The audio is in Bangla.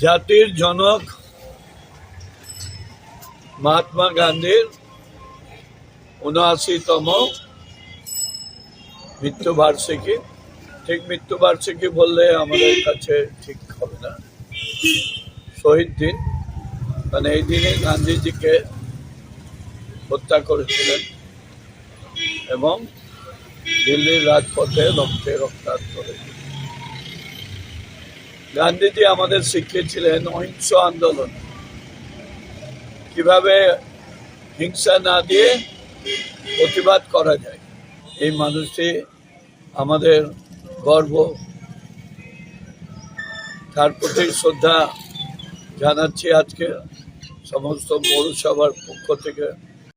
জাতির জনক মহাত্মা গান্ধীর উনআশিতম মৃত্যুবার্ষিকী। ঠিক মৃত্যুবার্ষিকী বললে আমাদের কাছে ঠিক হবে না। শহীদ দিন। মানে এই দিনে গান্ধীজিকে হত্যা করেছিলেন এবং দিল্লির রাজপথে রক্তে রক্তাক্ত করেছিলেন গান্ধীজি আমাদের শিখিয়েছিলেন অহিংস আন্দোলন। কীভাবে হিংসা না দিয়ে প্রতিবাদ করা যায়, এই মানুষটি আমাদের গর্ব। তার প্রতি শ্রদ্ধা জানাচ্ছি আজকে সমস্ত পৌরসভার পক্ষ থেকে।